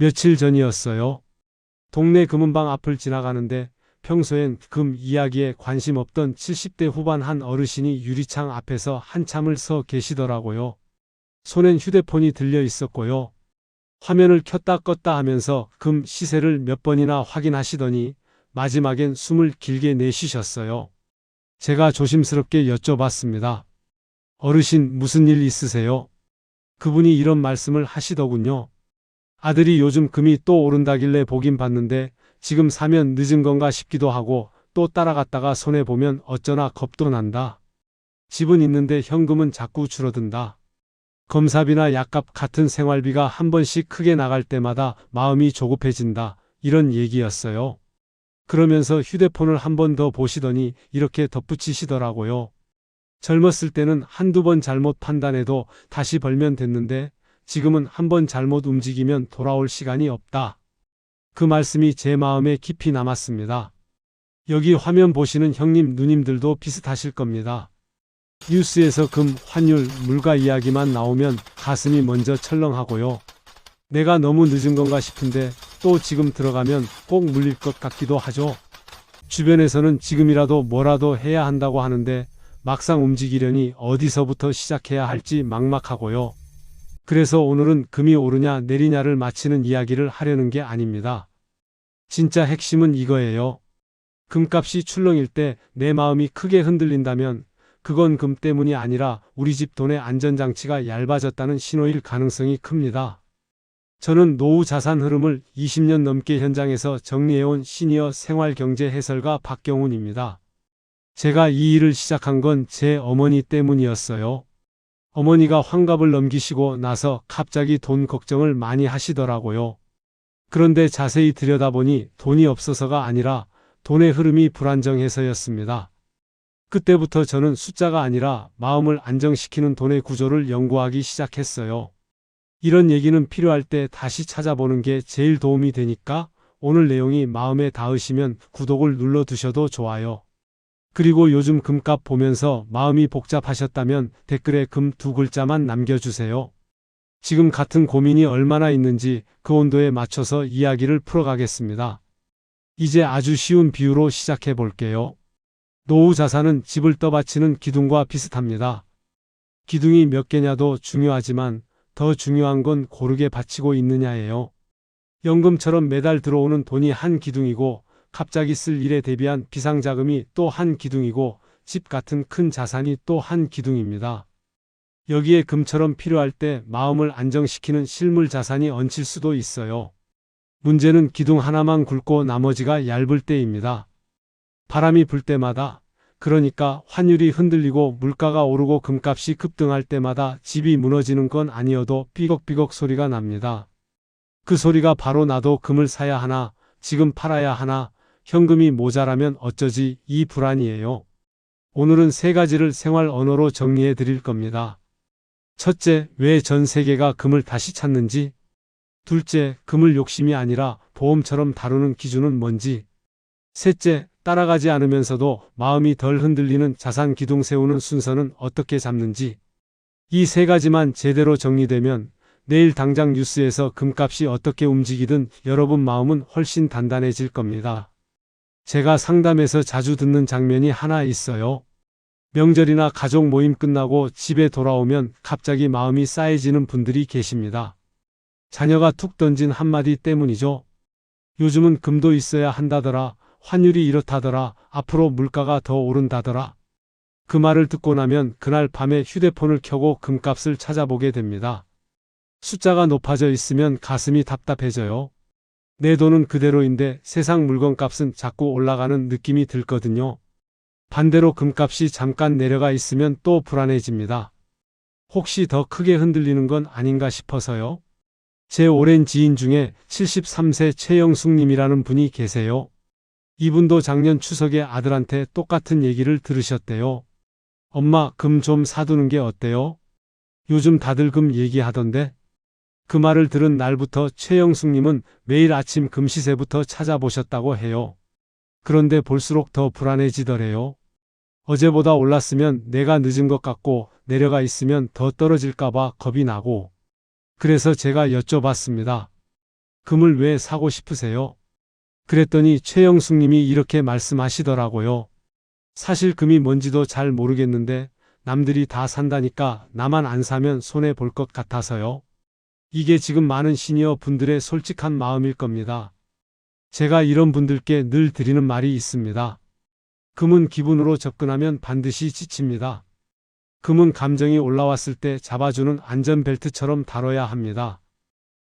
며칠 전이었어요. 동네 금은방 앞을 지나가는데 평소엔 금 이야기에 관심 없던 70대 후반 한 어르신이 유리창 앞에서 한참을 서 계시더라고요. 손엔 휴대폰이 들려 있었고요. 화면을 켰다 껐다 하면서 금 시세를 몇 번이나 확인하시더니 마지막엔 숨을 길게 내쉬셨어요. 제가 조심스럽게 여쭤봤습니다. 어르신 무슨 일 있으세요? 그분이 이런 말씀을 하시더군요. 아들이 요즘 금이 또 오른다길래 보긴 봤는데 지금 사면 늦은 건가 싶기도 하고 또 따라갔다가 손해보면 어쩌나 겁도 난다. 집은 있는데 현금은 자꾸 줄어든다. 검사비나 약값 같은 생활비가 한 번씩 크게 나갈 때마다 마음이 조급해진다. 이런 얘기였어요. 그러면서 휴대폰을 한 번 더 보시더니 이렇게 덧붙이시더라고요. 젊었을 때는 한두 번 잘못 판단해도 다시 벌면 됐는데 지금은 한번 잘못 움직이면 돌아올 시간이 없다. 그 말씀이 제 마음에 깊이 남았습니다. 여기 화면 보시는 형님 누님들도 비슷하실 겁니다. 뉴스에서 금, 환율, 물가 이야기만 나오면 가슴이 먼저 철렁하고요. 내가 너무 늦은 건가 싶은데 또 지금 들어가면 꼭 물릴 것 같기도 하죠. 주변에서는 지금이라도 뭐라도 해야 한다고 하는데 막상 움직이려니 어디서부터 시작해야 할지 막막하고요. 그래서 오늘은 금이 오르냐 내리냐를 마치는 이야기를 하려는 게 아닙니다. 진짜 핵심은 이거예요. 금값이 출렁일 때 내 마음이 크게 흔들린다면 그건 금 때문이 아니라 우리 집 돈의 안전장치가 얇아졌다는 신호일 가능성이 큽니다. 저는 노후 자산 흐름을 20년 넘게 현장에서 정리해온 시니어 생활경제 해설가 박경훈입니다. 제가 이 일을 시작한 건 제 어머니 때문이었어요. 어머니가 환갑을 넘기시고 나서 갑자기 돈 걱정을 많이 하시더라고요. 그런데 자세히 들여다보니 돈이 없어서가 아니라 돈의 흐름이 불안정해서였습니다. 그때부터 저는 숫자가 아니라 마음을 안정시키는 돈의 구조를 연구하기 시작했어요. 이런 얘기는 필요할 때 다시 찾아보는 게 제일 도움이 되니까 오늘 내용이 마음에 닿으시면 구독을 눌러두셔도 좋아요. 그리고 요즘 금값 보면서 마음이 복잡하셨다면 댓글에 금 두 글자만 남겨주세요. 지금 같은 고민이 얼마나 있는지 그 온도에 맞춰서 이야기를 풀어가겠습니다. 이제 아주 쉬운 비유로 시작해 볼게요. 노후 자산은 집을 떠받치는 기둥과 비슷합니다. 기둥이 몇 개냐도 중요하지만 더 중요한 건 고르게 받치고 있느냐예요. 연금처럼 매달 들어오는 돈이 한 기둥이고 갑자기 쓸 일에 대비한 비상자금이 또 한 기둥이고 집 같은 큰 자산이 또 한 기둥입니다. 여기에 금처럼 필요할 때 마음을 안정시키는 실물 자산이 얹힐 수도 있어요. 문제는 기둥 하나만 굵고 나머지가 얇을 때입니다. 바람이 불 때마다 그러니까 환율이 흔들리고 물가가 오르고 금값이 급등할 때마다 집이 무너지는 건 아니어도 삐걱삐걱 소리가 납니다. 그 소리가 바로 나도 금을 사야 하나, 지금 팔아야 하나, 현금이 모자라면 어쩌지 이 불안이에요. 오늘은 세 가지를 생활 언어로 정리해 드릴 겁니다. 첫째, 왜 전 세계가 금을 다시 찾는지. 둘째, 금을 욕심이 아니라 보험처럼 다루는 기준은 뭔지. 셋째, 따라가지 않으면서도 마음이 덜 흔들리는 자산 기둥 세우는 순서는 어떻게 잡는지. 이 세 가지만 제대로 정리되면 내일 당장 뉴스에서 금값이 어떻게 움직이든 여러분 마음은 훨씬 단단해질 겁니다. 제가 상담에서 자주 듣는 장면이 하나 있어요. 명절이나 가족 모임 끝나고 집에 돌아오면 갑자기 마음이 쌓여지는 분들이 계십니다. 자녀가 툭 던진 한마디 때문이죠. 요즘은 금도 있어야 한다더라. 환율이 이렇다더라. 앞으로 물가가 더 오른다더라. 그 말을 듣고 나면 그날 밤에 휴대폰을 켜고 금값을 찾아보게 됩니다. 숫자가 높아져 있으면 가슴이 답답해져요. 내 돈은 그대로인데 세상 물건값은 자꾸 올라가는 느낌이 들거든요. 반대로 금값이 잠깐 내려가 있으면 또 불안해집니다. 혹시 더 크게 흔들리는 건 아닌가 싶어서요. 제 오랜 지인 중에 73세 최영숙님이라는 분이 계세요. 이분도 작년 추석에 아들한테 똑같은 얘기를 들으셨대요. 엄마, 금 좀 사두는 게 어때요? 요즘 다들 금 얘기하던데. 그 말을 들은 날부터 최영숙님은 매일 아침 금시세부터 찾아보셨다고 해요. 그런데 볼수록 더 불안해지더래요. 어제보다 올랐으면 내가 늦은 것 같고 내려가 있으면 더 떨어질까봐 겁이 나고. 그래서 제가 여쭤봤습니다. 금을 왜 사고 싶으세요? 그랬더니 최영숙 님이 이렇게 말씀하시더라고요. 사실 금이 뭔지도 잘 모르겠는데 남들이 다 산다니까 나만 안 사면 손해 볼 것 같아서요. 이게 지금 많은 시니어 분들의 솔직한 마음일 겁니다. 제가 이런 분들께 늘 드리는 말이 있습니다. 금은 기분으로 접근하면 반드시 지칩니다. 금은 감정이 올라왔을 때 잡아주는 안전벨트처럼 다뤄야 합니다.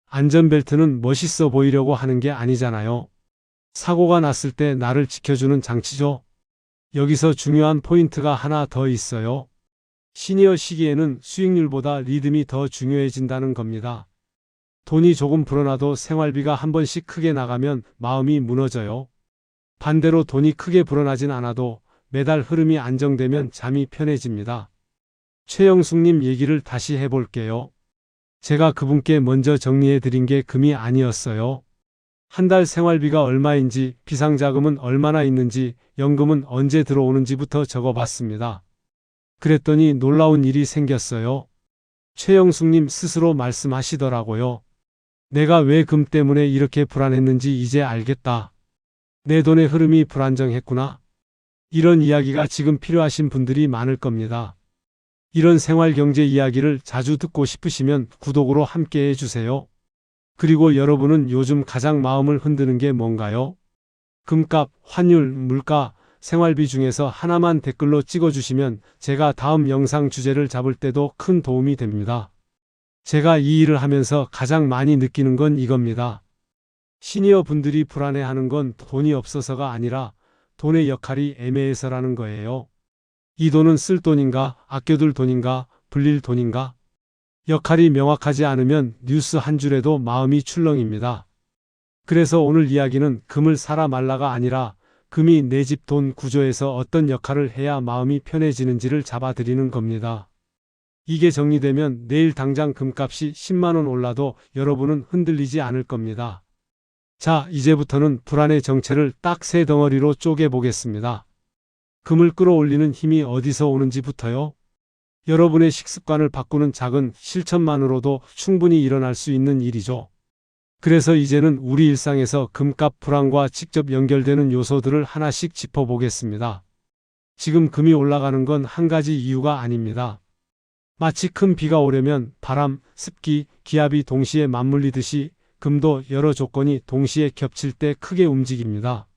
안전벨트는 멋있어 보이려고 하는 게 아니잖아요. 사고가 났을 때 나를 지켜주는 장치죠. 여기서 중요한 포인트가 하나 더 있어요. 시니어 시기에는 수익률보다 리듬이 더 중요해진다는 겁니다. 돈이 조금 불어나도 생활비가 한 번씩 크게 나가면 마음이 무너져요. 반대로 돈이 크게 불어나진 않아도 매달 흐름이 안정되면 잠이 편해집니다. 최영숙님 얘기를 다시 해볼게요. 제가 그분께 먼저 정리해 드린 게 금이 아니었어요. 한 달 생활비가 얼마인지, 비상자금은 얼마나 있는지, 연금은 언제 들어오는지부터 적어봤습니다. 그랬더니 놀라운 일이 생겼어요. 최영숙님 스스로 말씀하시더라고요. 내가 왜 금 때문에 이렇게 불안했는지 이제 알겠다. 내 돈의 흐름이 불안정했구나. 이런 이야기가 지금 필요하신 분들이 많을 겁니다. 이런 생활 경제 이야기를 자주 듣고 싶으시면 구독으로 함께 해주세요. 그리고 여러분은 요즘 가장 마음을 흔드는 게 뭔가요? 금값, 환율, 물가, 생활비 중에서 하나만 댓글로 찍어주시면 제가 다음 영상 주제를 잡을 때도 큰 도움이 됩니다. 제가 이 일을 하면서 가장 많이 느끼는 건 이겁니다. 시니어 분들이 불안해하는 건 돈이 없어서가 아니라 돈의 역할이 애매해서라는 거예요. 이 돈은 쓸 돈인가, 아껴둘 돈인가, 불릴 돈인가? 역할이 명확하지 않으면 뉴스 한 줄에도 마음이 출렁입니다. 그래서 오늘 이야기는 금을 사라 말라가 아니라 금이 내 집 돈 구조에서 어떤 역할을 해야 마음이 편해지는지를 잡아드리는 겁니다. 이게 정리되면 내일 당장 금값이 10만원 올라도 여러분은 흔들리지 않을 겁니다. 자, 이제부터는 불안의 정체를 딱 세 덩어리로 쪼개보겠습니다. 금을 끌어올리는 힘이 어디서 오는지부터요. 여러분의 식습관을 바꾸는 작은 실천만으로도 충분히 일어날 수 있는 일이죠. 그래서 이제는 우리 일상에서 금값 불안과 직접 연결되는 요소들을 하나씩 짚어보겠습니다. 지금 금이 올라가는 건 한 가지 이유가 아닙니다. 마치 큰 비가 오려면 바람, 습기, 기압이 동시에 맞물리듯이 금도 여러 조건이 동시에 겹칠 때 크게 움직입니다.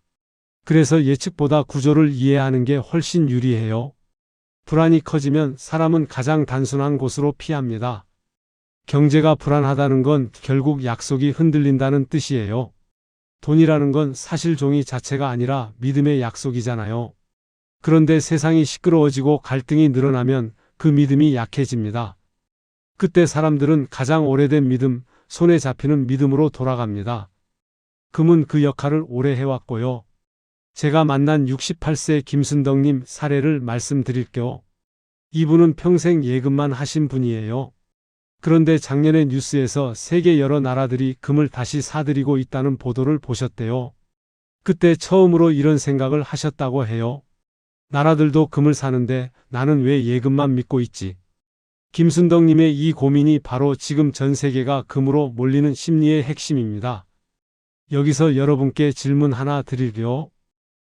그래서 예측보다 구조를 이해하는 게 훨씬 유리해요. 불안이 커지면 사람은 가장 단순한 곳으로 피합니다. 경제가 불안하다는 건 결국 약속이 흔들린다는 뜻이에요. 돈이라는 건 사실 종이 자체가 아니라 믿음의 약속이잖아요. 그런데 세상이 시끄러워지고 갈등이 늘어나면 그 믿음이 약해집니다. 그때 사람들은 가장 오래된 믿음, 손에 잡히는 믿음으로 돌아갑니다. 금은 그 역할을 오래 해왔고요. 제가 만난 68세 김순덕님 사례를 말씀드릴게요. 이분은 평생 예금만 하신 분이에요. 그런데 작년에 뉴스에서 세계 여러 나라들이 금을 다시 사들이고 있다는 보도를 보셨대요. 그때 처음으로 이런 생각을 하셨다고 해요. 나라들도 금을 사는데 나는 왜 예금만 믿고 있지? 김순덕님의 이 고민이 바로 지금 전 세계가 금으로 몰리는 심리의 핵심입니다. 여기서 여러분께 질문 하나 드릴게요.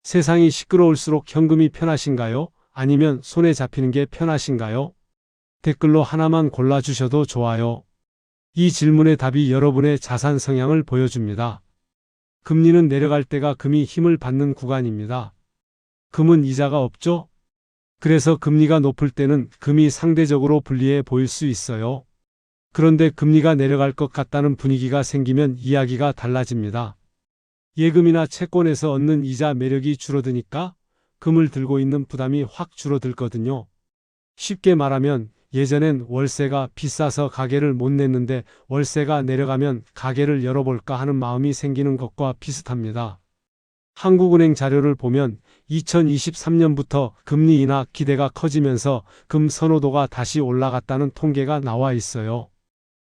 세상이 시끄러울수록 현금이 편하신가요? 아니면 손에 잡히는 게 편하신가요? 댓글로 하나만 골라주셔도 좋아요. 이 질문의 답이 여러분의 자산 성향을 보여줍니다. 금리는 내려갈 때가 금이 힘을 받는 구간입니다. 금은 이자가 없죠? 그래서 금리가 높을 때는 금이 상대적으로 불리해 보일 수 있어요. 그런데 금리가 내려갈 것 같다는 분위기가 생기면 이야기가 달라집니다. 예금이나 채권에서 얻는 이자 매력이 줄어드니까 금을 들고 있는 부담이 확 줄어들거든요. 쉽게 말하면 예전엔 월세가 비싸서 가게를 못 냈는데 월세가 내려가면 가게를 열어볼까 하는 마음이 생기는 것과 비슷합니다. 한국은행 자료를 보면 2023년부터 금리 인하 기대가 커지면서 금 선호도가 다시 올라갔다는 통계가 나와 있어요.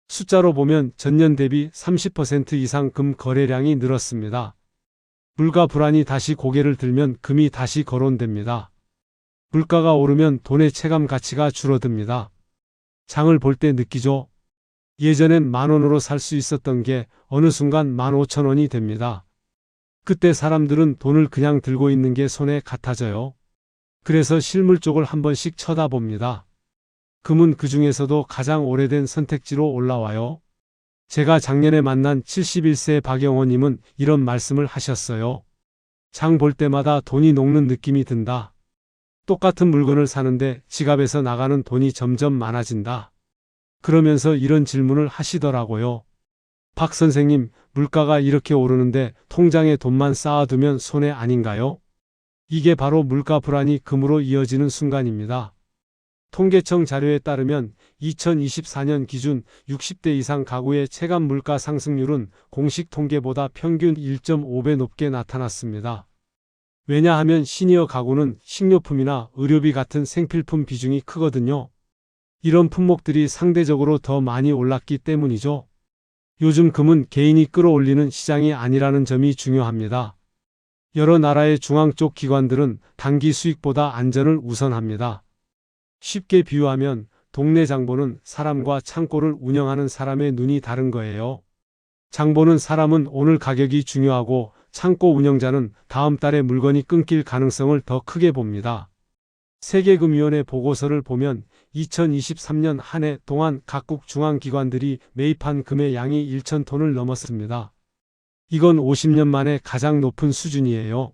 숫자로 보면 전년 대비 30% 이상 금 거래량이 늘었습니다. 물가 불안이 다시 고개를 들면 금이 다시 거론됩니다. 물가가 오르면 돈의 체감 가치가 줄어듭니다. 장을 볼 때 느끼죠. 예전엔 만 원으로 살 수 있었던 게 어느 순간 만 오천 원이 됩니다. 그때 사람들은 돈을 그냥 들고 있는 게 손에 같아져요. 그래서 실물 쪽을 한 번씩 쳐다봅니다. 금은 그 중에서도 가장 오래된 선택지로 올라와요. 제가 작년에 만난 71세 박영호님은 이런 말씀을 하셨어요. 장 볼 때마다 돈이 녹는 느낌이 든다. 똑같은 물건을 사는데 지갑에서 나가는 돈이 점점 많아진다. 그러면서 이런 질문을 하시더라고요. 박 선생님, 물가가 이렇게 오르는데 통장에 돈만 쌓아두면 손해 아닌가요? 이게 바로 물가 불안이 금으로 이어지는 순간입니다. 통계청 자료에 따르면 2024년 기준 60대 이상 가구의 체감 물가 상승률은 공식 통계보다 평균 1.5배 높게 나타났습니다. 왜냐하면 시니어 가구는 식료품이나 의료비 같은 생필품 비중이 크거든요. 이런 품목들이 상대적으로 더 많이 올랐기 때문이죠. 요즘 금은 개인이 끌어올리는 시장이 아니라는 점이 중요합니다. 여러 나라의 중앙 쪽 기관들은 단기 수익보다 안전을 우선합니다. 쉽게 비유하면 동네 장보는 사람과 창고를 운영하는 사람의 눈이 다른 거예요. 장보는 사람은 오늘 가격이 중요하고 창고 운영자는 다음 달에 물건이 끊길 가능성을 더 크게 봅니다. 세계금위원회 보고서를 보면 2023년 한 해 동안 각국 중앙기관들이 매입한 금의 양이 1,000톤을 넘었습니다. 이건 50년 만에 가장 높은 수준이에요.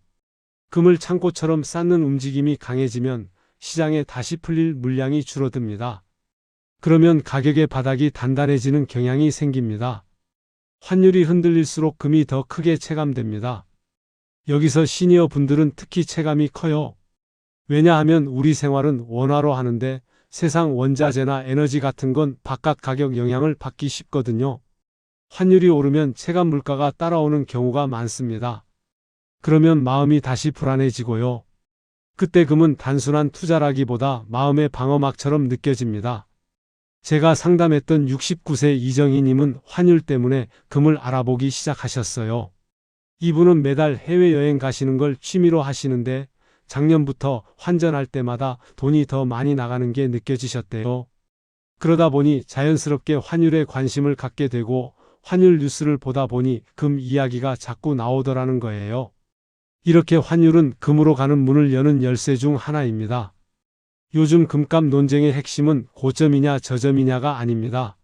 금을 창고처럼 쌓는 움직임이 강해지면 시장에 다시 풀릴 물량이 줄어듭니다. 그러면 가격의 바닥이 단단해지는 경향이 생깁니다. 환율이 흔들릴수록 금이 더 크게 체감됩니다. 여기서 시니어 분들은 특히 체감이 커요. 왜냐하면 우리 생활은 원화로 하는데 세상 원자재나 에너지 같은 건 바깥 가격 영향을 받기 쉽거든요. 환율이 오르면 체감 물가가 따라오는 경우가 많습니다. 그러면 마음이 다시 불안해지고요. 그때 금은 단순한 투자라기보다 마음의 방어막처럼 느껴집니다. 제가 상담했던 69세 이정희님은 환율 때문에 금을 알아보기 시작하셨어요. 이분은 매달 해외여행 가시는 걸 취미로 하시는데 작년부터 환전할 때마다 돈이 더 많이 나가는 게 느껴지셨대요. 그러다 보니 자연스럽게 환율에 관심을 갖게 되고 환율 뉴스를 보다 보니 금 이야기가 자꾸 나오더라는 거예요. 이렇게 환율은 금으로 가는 문을 여는 열쇠 중 하나입니다. 요즘 금값 논쟁의 핵심은 고점이냐 저점이냐가 아닙니다.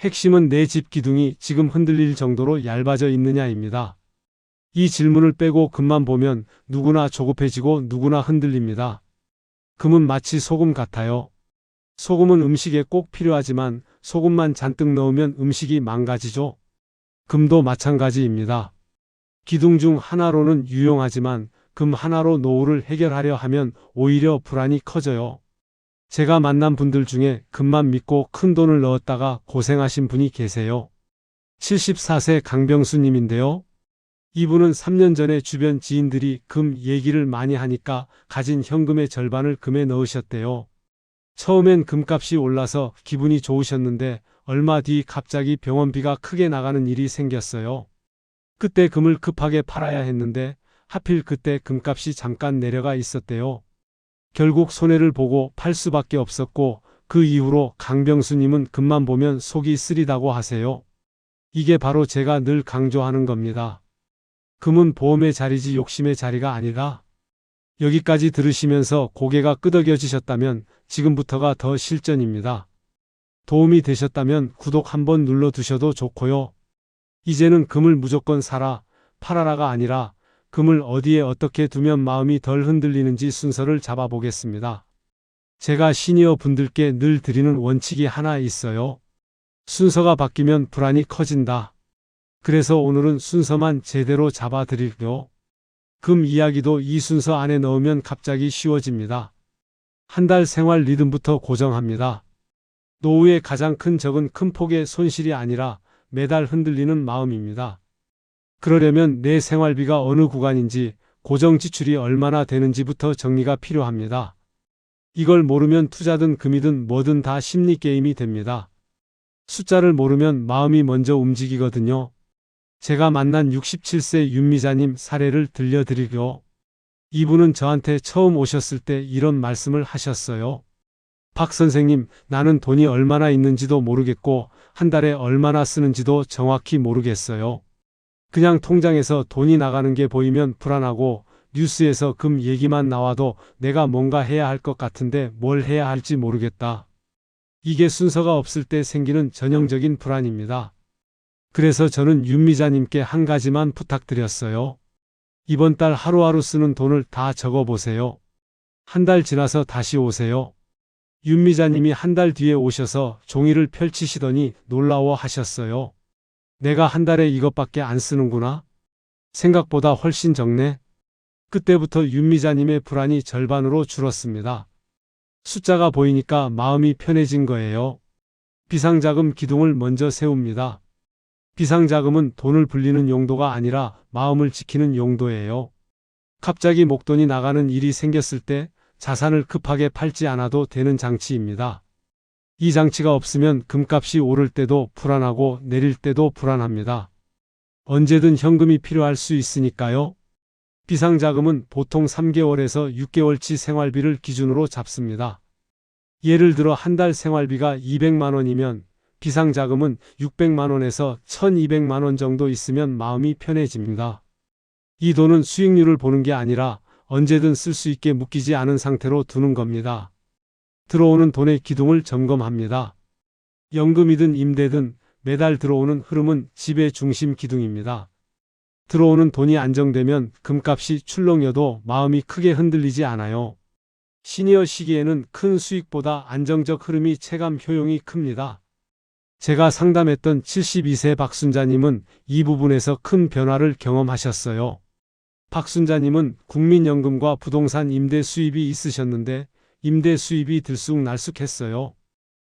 핵심은 내 집 기둥이 지금 흔들릴 정도로 얇아져 있느냐입니다. 이 질문을 빼고 금만 보면 누구나 조급해지고 누구나 흔들립니다. 금은 마치 소금 같아요. 소금은 음식에 꼭 필요하지만 소금만 잔뜩 넣으면 음식이 망가지죠. 금도 마찬가지입니다. 기둥 중 하나로는 유용하지만 금 하나로 노후를 해결하려 하면 오히려 불안이 커져요. 제가 만난 분들 중에 금만 믿고 큰 돈을 넣었다가 고생하신 분이 계세요. 74세 강병수님인데요. 이분은 3년 전에 주변 지인들이 금 얘기를 많이 하니까 가진 현금의 절반을 금에 넣으셨대요. 처음엔 금값이 올라서 기분이 좋으셨는데 얼마 뒤 갑자기 병원비가 크게 나가는 일이 생겼어요. 그때 금을 급하게 팔아야 했는데 하필 그때 금값이 잠깐 내려가 있었대요. 결국 손해를 보고 팔 수밖에 없었고 그 이후로 강병수님은 금만 보면 속이 쓰리다고 하세요. 이게 바로 제가 늘 강조하는 겁니다. 금은 보험의 자리지 욕심의 자리가 아니라 여기까지 들으시면서 고개가 끄덕여지셨다면 지금부터가 더 실전입니다. 도움이 되셨다면 구독 한번 눌러두셔도 좋고요. 이제는 금을 무조건 사라, 팔아라가 아니라 금을 어디에 어떻게 두면 마음이 덜 흔들리는지 순서를 잡아보겠습니다. 제가 시니어 분들께 늘 드리는 원칙이 하나 있어요. 순서가 바뀌면 불안이 커진다. 그래서 오늘은 순서만 제대로 잡아 드릴게요. 금 이야기도 이 순서 안에 넣으면 갑자기 쉬워집니다. 한 달 생활 리듬부터 고정합니다. 노후의 가장 큰 적은 큰 폭의 손실이 아니라 매달 흔들리는 마음입니다. 그러려면 내 생활비가 어느 구간인지 고정 지출이 얼마나 되는지부터 정리가 필요합니다. 이걸 모르면 투자든 금이든 뭐든 다 심리 게임이 됩니다. 숫자를 모르면 마음이 먼저 움직이거든요. 제가 만난 67세 윤미자님 사례를 들려드리고 이분은 저한테 처음 오셨을 때 이런 말씀을 하셨어요. 박 선생님, 나는 돈이 얼마나 있는지도 모르겠고 한 달에 얼마나 쓰는지도 정확히 모르겠어요. 그냥 통장에서 돈이 나가는 게 보이면 불안하고 뉴스에서 금 얘기만 나와도 내가 뭔가 해야 할 것 같은데 뭘 해야 할지 모르겠다. 이게 순서가 없을 때 생기는 전형적인 불안입니다. 그래서 저는 윤미자님께 한 가지만 부탁드렸어요. 이번 달 하루하루 쓰는 돈을 다 적어 보세요. 한 달 지나서 다시 오세요. 윤미자님이 한 달 뒤에 오셔서 종이를 펼치시더니 놀라워 하셨어요. 내가 한 달에 이것밖에 안 쓰는구나. 생각보다 훨씬 적네. 그때부터 윤미자님의 불안이 절반으로 줄었습니다. 숫자가 보이니까 마음이 편해진 거예요. 비상자금 기둥을 먼저 세웁니다. 비상자금은 돈을 불리는 용도가 아니라 마음을 지키는 용도예요. 갑자기 목돈이 나가는 일이 생겼을 때 자산을 급하게 팔지 않아도 되는 장치입니다. 이 장치가 없으면 금값이 오를 때도 불안하고 내릴 때도 불안합니다. 언제든 현금이 필요할 수 있으니까요. 비상자금은 보통 3개월에서 6개월치 생활비를 기준으로 잡습니다. 예를 들어 한 달 생활비가 200만 원이면 비상자금은 600만 원에서 1200만 원 정도 있으면 마음이 편해집니다. 이 돈은 수익률을 보는 게 아니라 언제든 쓸 수 있게 묶이지 않은 상태로 두는 겁니다. 들어오는 돈의 기둥을 점검합니다. 연금이든 임대든 매달 들어오는 흐름은 집의 중심 기둥입니다. 들어오는 돈이 안정되면 금값이 출렁여도 마음이 크게 흔들리지 않아요. 시니어 시기에는 큰 수익보다 안정적 흐름이 체감 효용이 큽니다. 제가 상담했던 72세 박순자님은 이 부분에서 큰 변화를 경험하셨어요. 박순자님은 국민연금과 부동산 임대 수입이 있으셨는데 임대 수입이 들쑥날쑥했어요.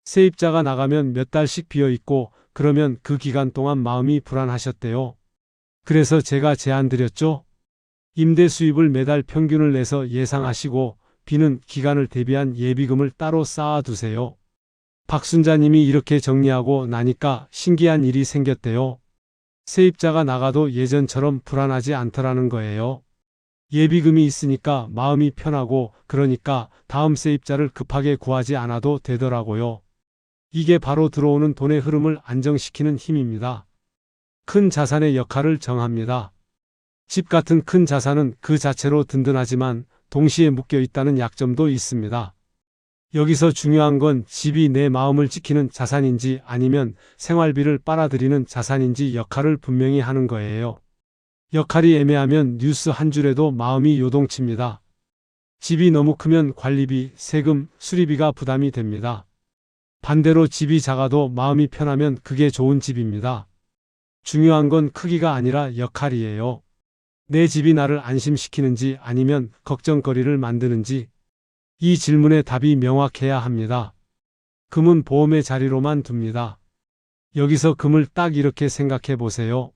세입자가 나가면 몇 달씩 비어 있고 그러면 그 기간 동안 마음이 불안하셨대요. 그래서 제가 제안 드렸죠. 임대 수입을 매달 평균을 내서 예상하시고 비는 기간을 대비한 예비금을 따로 쌓아두세요. 박순자님이 이렇게 정리하고 나니까 신기한 일이 생겼대요. 세입자가 나가도 예전처럼 불안하지 않더라는 거예요. 예비금이 있으니까 마음이 편하고 그러니까 다음 세입자를 급하게 구하지 않아도 되더라고요. 이게 바로 들어오는 돈의 흐름을 안정시키는 힘입니다. 큰 자산의 역할을 정합니다. 집 같은 큰 자산은 그 자체로 든든하지만 동시에 묶여 있다는 약점도 있습니다. 여기서 중요한 건 집이 내 마음을 지키는 자산인지 아니면 생활비를 빨아들이는 자산인지 역할을 분명히 하는 거예요. 역할이 애매하면 뉴스 한 줄에도 마음이 요동칩니다. 집이 너무 크면 관리비, 세금, 수리비가 부담이 됩니다. 반대로 집이 작아도 마음이 편하면 그게 좋은 집입니다. 중요한 건 크기가 아니라 역할이에요. 내 집이 나를 안심시키는지 아니면 걱정거리를 만드는지 이 질문의 답이 명확해야 합니다. 금은 보험의 자리로만 둡니다. 여기서 금을 딱 이렇게 생각해 보세요.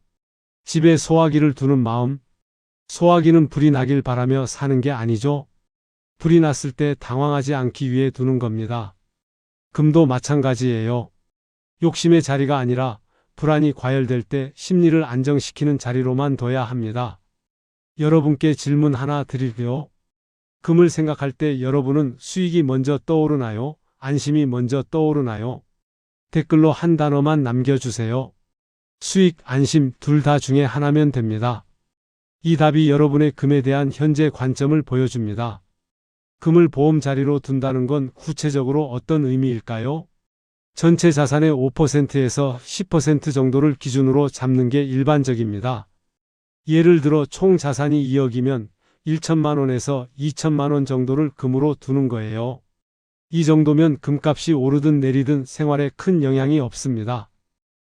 집에 소화기를 두는 마음. 소화기는 불이 나길 바라며 사는 게 아니죠. 불이 났을 때 당황하지 않기 위해 두는 겁니다. 금도 마찬가지예요. 욕심의 자리가 아니라 불안이 과열될 때 심리를 안정시키는 자리로만 둬야 합니다. 여러분께 질문 하나 드릴게요. 금을 생각할 때 여러분은 수익이 먼저 떠오르나요? 안심이 먼저 떠오르나요? 댓글로 한 단어만 남겨주세요. 수익, 안심 둘 다 중에 하나면 됩니다. 이 답이 여러분의 금에 대한 현재 관점을 보여줍니다. 금을 보험 자리로 둔다는 건 구체적으로 어떤 의미일까요? 전체 자산의 5%에서 10% 정도를 기준으로 잡는 게 일반적입니다. 예를 들어 총 자산이 2억이면 1천만 원에서 2천만 원 정도를 금으로 두는 거예요. 이 정도면 금값이 오르든 내리든 생활에 큰 영향이 없습니다.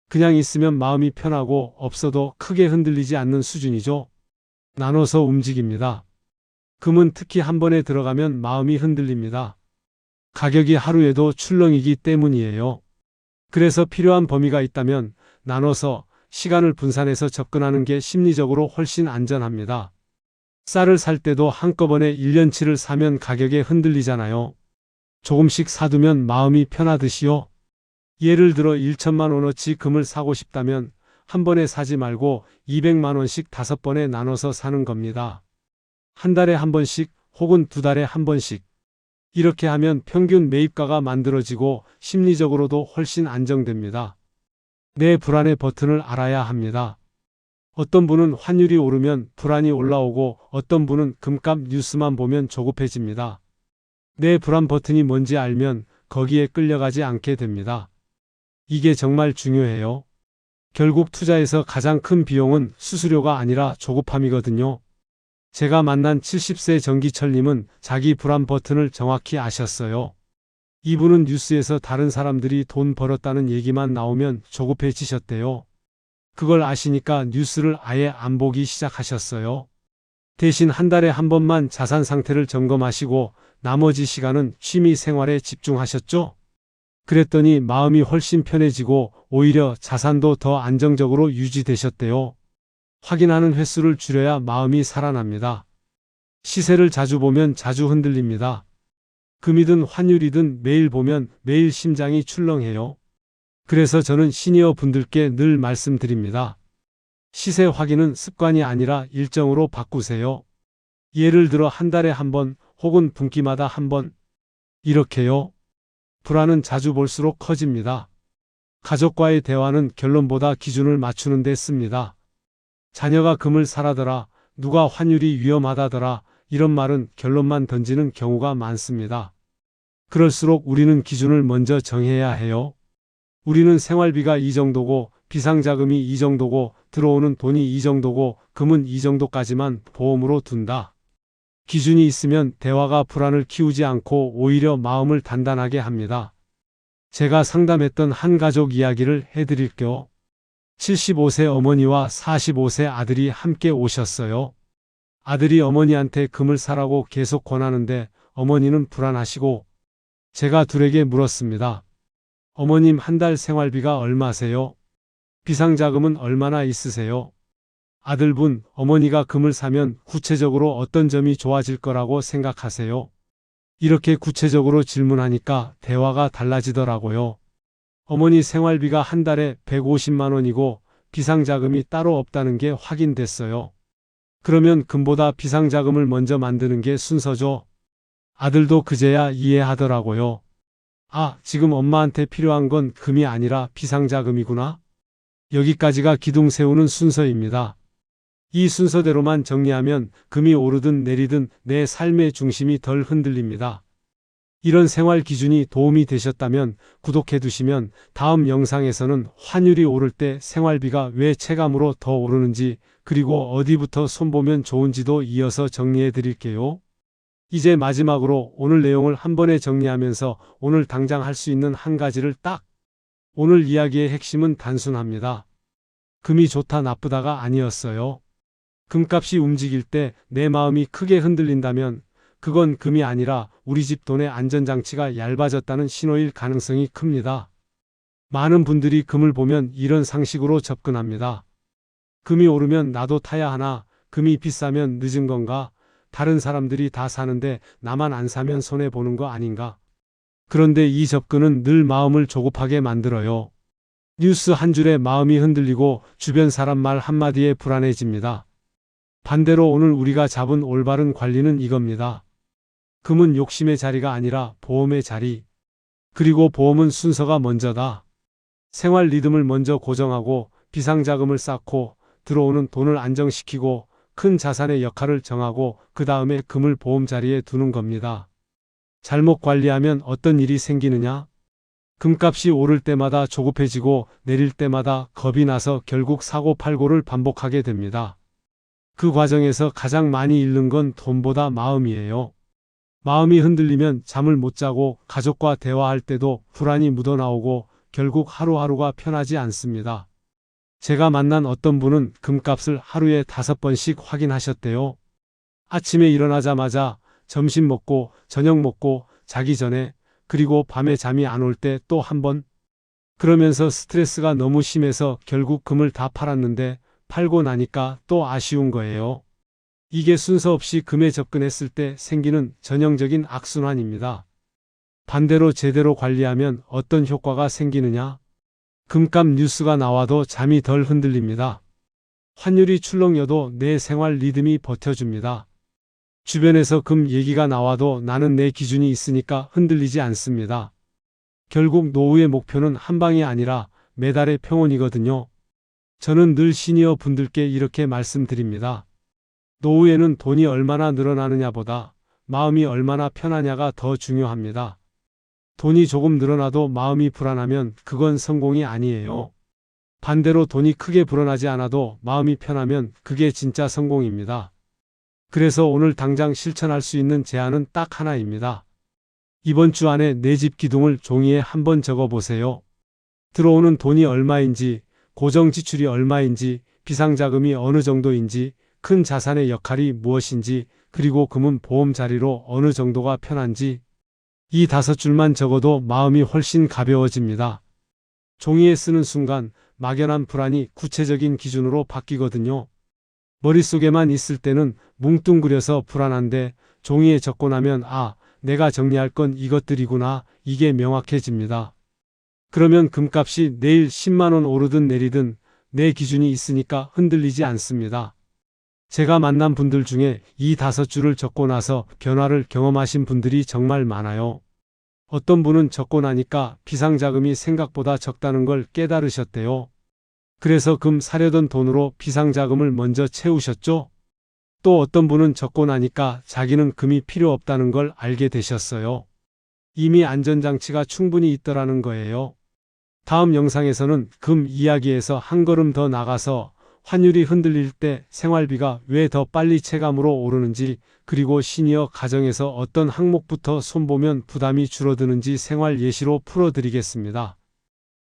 그냥 있으면 마음이 편하고 없어도 크게 흔들리지 않는 수준이죠. 나눠서 움직입니다. 금은 특히 한 번에 들어가면 마음이 흔들립니다. 가격이 하루에도 출렁이기 때문이에요. 그래서 필요한 범위가 있다면 나눠서 시간을 분산해서 접근하는 게 심리적으로 훨씬 안전합니다. 쌀을 살 때도 한꺼번에 1년치를 사면 가격에 흔들리잖아요. 조금씩 사두면 마음이 편하듯이요. 예를 들어 1천만 원어치 금을 사고 싶다면 한 번에 사지 말고 200만 원씩 다섯 번에 나눠서 사는 겁니다. 한 달에 한 번씩 혹은 두 달에 한 번씩. 이렇게 하면 평균 매입가가 만들어지고 심리적으로도 훨씬 안정됩니다. 내 불안의 버튼을 알아야 합니다. 어떤 분은 환율이 오르면 불안이 올라오고 어떤 분은 금값 뉴스만 보면 조급해집니다. 내 불안 버튼이 뭔지 알면 거기에 끌려가지 않게 됩니다. 이게 정말 중요해요. 결국 투자에서 가장 큰 비용은 수수료가 아니라 조급함이거든요. 제가 만난 70세 정기철님은 자기 불안 버튼을 정확히 아셨어요. 이분은 뉴스에서 다른 사람들이 돈 벌었다는 얘기만 나오면 조급해지셨대요. 그걸 아시니까 뉴스를 아예 안 보기 시작하셨어요. 대신 한 달에 한 번만 자산 상태를 점검하시고 나머지 시간은 취미 생활에 집중하셨죠? 그랬더니 마음이 훨씬 편해지고 오히려 자산도 더 안정적으로 유지되셨대요. 확인하는 횟수를 줄여야 마음이 살아납니다. 시세를 자주 보면 자주 흔들립니다. 금이든 환율이든 매일 보면 매일 심장이 출렁해요. 그래서 저는 시니어 분들께 늘 말씀드립니다. 시세 확인은 습관이 아니라 일정으로 바꾸세요. 예를 들어 한 달에 한 번 혹은 분기마다 한 번. 이렇게요. 불안은 자주 볼수록 커집니다. 가족과의 대화는 결론보다 기준을 맞추는 데 씁니다. 자녀가 금을 사라더라, 누가 환율이 위험하다더라, 이런 말은 결론만 던지는 경우가 많습니다. 그럴수록 우리는 기준을 먼저 정해야 해요. 우리는 생활비가 이 정도고 비상자금이 이 정도고 들어오는 돈이 이 정도고 금은 이 정도까지만 보험으로 둔다. 기준이 있으면 대화가 불안을 키우지 않고 오히려 마음을 단단하게 합니다. 제가 상담했던 한 가족 이야기를 해드릴게요. 75세 어머니와 45세 아들이 함께 오셨어요. 아들이 어머니한테 금을 사라고 계속 권하는데 어머니는 불안하시고 제가 둘에게 물었습니다. 어머님 한 달 생활비가 얼마세요? 비상자금은 얼마나 있으세요? 아들분, 어머니가 금을 사면 구체적으로 어떤 점이 좋아질 거라고 생각하세요? 이렇게 구체적으로 질문하니까 대화가 달라지더라고요. 어머니 생활비가 한 달에 150만 원이고 비상자금이 따로 없다는 게 확인됐어요. 그러면 금보다 비상자금을 먼저 만드는 게 순서죠. 아들도 그제야 이해하더라고요. 아, 지금 엄마한테 필요한 건 금이 아니라 비상자금이구나. 여기까지가 기둥 세우는 순서입니다. 이 순서대로만 정리하면 금이 오르든 내리든 내 삶의 중심이 덜 흔들립니다. 이런 생활 기준이 도움이 되셨다면 구독해 두시면 다음 영상에서는 환율이 오를 때 생활비가 왜 체감으로 더 오르는지 그리고 어디부터 손보면 좋은지도 이어서 정리해 드릴게요. 이제 마지막으로 오늘 내용을 한 번에 정리하면서 오늘 당장 할 수 있는 한 가지를 딱 오늘 이야기의 핵심은 단순합니다. 금이 좋다 나쁘다가 아니었어요. 금값이 움직일 때 내 마음이 크게 흔들린다면 그건 금이 아니라 우리 집 돈의 안전장치가 얇아졌다는 신호일 가능성이 큽니다. 많은 분들이 금을 보면 이런 상식으로 접근합니다. 금이 오르면 나도 타야 하나, 금이 비싸면 늦은 건가, 다른 사람들이 다 사는데 나만 안 사면 손해보는 거 아닌가. 그런데 이 접근은 늘 마음을 조급하게 만들어요. 뉴스 한 줄에 마음이 흔들리고 주변 사람 말 한마디에 불안해집니다. 반대로 오늘 우리가 잡은 올바른 관리는 이겁니다. 금은 욕심의 자리가 아니라 보험의 자리. 그리고 보험은 순서가 먼저다. 생활 리듬을 먼저 고정하고 비상자금을 쌓고 들어오는 돈을 안정시키고 큰 자산의 역할을 정하고 그 다음에 금을 보험 자리에 두는 겁니다. 잘못 관리하면 어떤 일이 생기느냐? 금값이 오를 때마다 조급해지고 내릴 때마다 겁이 나서 결국 사고 팔고를 반복하게 됩니다. 그 과정에서 가장 많이 잃는 건 돈보다 마음이에요. 마음이 흔들리면 잠을 못 자고 가족과 대화할 때도 불안이 묻어나오고 결국 하루하루가 편하지 않습니다. 제가 만난 어떤 분은 금값을 하루에 다섯 번씩 확인하셨대요. 아침에 일어나자마자 점심 먹고 저녁 먹고 자기 전에 그리고 밤에 잠이 안 올 때 또 한 번. 그러면서 스트레스가 너무 심해서 결국 금을 다 팔았는데 팔고 나니까 또 아쉬운 거예요. 이게 순서 없이 금에 접근했을 때 생기는 전형적인 악순환입니다. 반대로 제대로 관리하면 어떤 효과가 생기느냐? 금값 뉴스가 나와도 잠이 덜 흔들립니다. 환율이 출렁여도 내 생활 리듬이 버텨줍니다. 주변에서 금 얘기가 나와도 나는 내 기준이 있으니까 흔들리지 않습니다. 결국 노후의 목표는 한 방이 아니라 매달의 평온이거든요. 저는 늘 시니어 분들께 이렇게 말씀드립니다. 노후에는 돈이 얼마나 늘어나느냐보다 마음이 얼마나 편하냐가 더 중요합니다. 돈이 조금 늘어나도 마음이 불안하면 그건 성공이 아니에요. 반대로 돈이 크게 불어나지 않아도 마음이 편하면 그게 진짜 성공입니다. 그래서 오늘 당장 실천할 수 있는 제안은 딱 하나입니다. 이번 주 안에 내 집 기둥을 종이에 한번 적어 보세요. 들어오는 돈이 얼마인지, 고정 지출이 얼마인지, 비상자금이 어느 정도인지, 큰 자산의 역할이 무엇인지, 그리고 금은 보험 자리로 어느 정도가 편한지, 이 다섯 줄만 적어도 마음이 훨씬 가벼워집니다. 종이에 쓰는 순간 막연한 불안이 구체적인 기준으로 바뀌거든요. 머릿속에만 있을 때는 뭉뚱그려서 불안한데 종이에 적고 나면 아, 내가 정리할 건 이것들이구나 이게 명확해집니다. 그러면 금값이 내일 10만원 오르든 내리든 내 기준이 있으니까 흔들리지 않습니다. 제가 만난 분들 중에 이 다섯 줄을 적고 나서 변화를 경험하신 분들이 정말 많아요. 어떤 분은 적고 나니까 비상자금이 생각보다 적다는 걸 깨달으셨대요. 그래서 금 사려던 돈으로 비상자금을 먼저 채우셨죠? 또 어떤 분은 적고 나니까 자기는 금이 필요 없다는 걸 알게 되셨어요. 이미 안전장치가 충분히 있더라는 거예요. 다음 영상에서는 금 이야기에서 한 걸음 더 나가서 환율이 흔들릴 때 생활비가 왜 더 빨리 체감으로 오르는지 그리고 시니어 가정에서 어떤 항목부터 손보면 부담이 줄어드는지 생활 예시로 풀어드리겠습니다.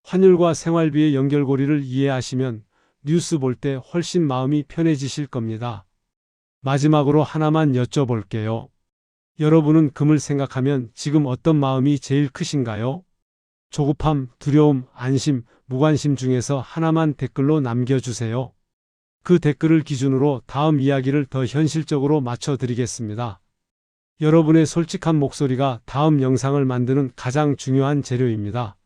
환율과 생활비의 연결고리를 이해하시면 뉴스 볼 때 훨씬 마음이 편해지실 겁니다. 마지막으로 하나만 여쭤볼게요. 여러분은 금을 생각하면 지금 어떤 마음이 제일 크신가요? 조급함, 두려움, 안심, 무관심 중에서 하나만 댓글로 남겨주세요. 그 댓글을 기준으로 다음 이야기를 더 현실적으로 맞춰드리겠습니다. 여러분의 솔직한 목소리가 다음 영상을 만드는 가장 중요한 재료입니다.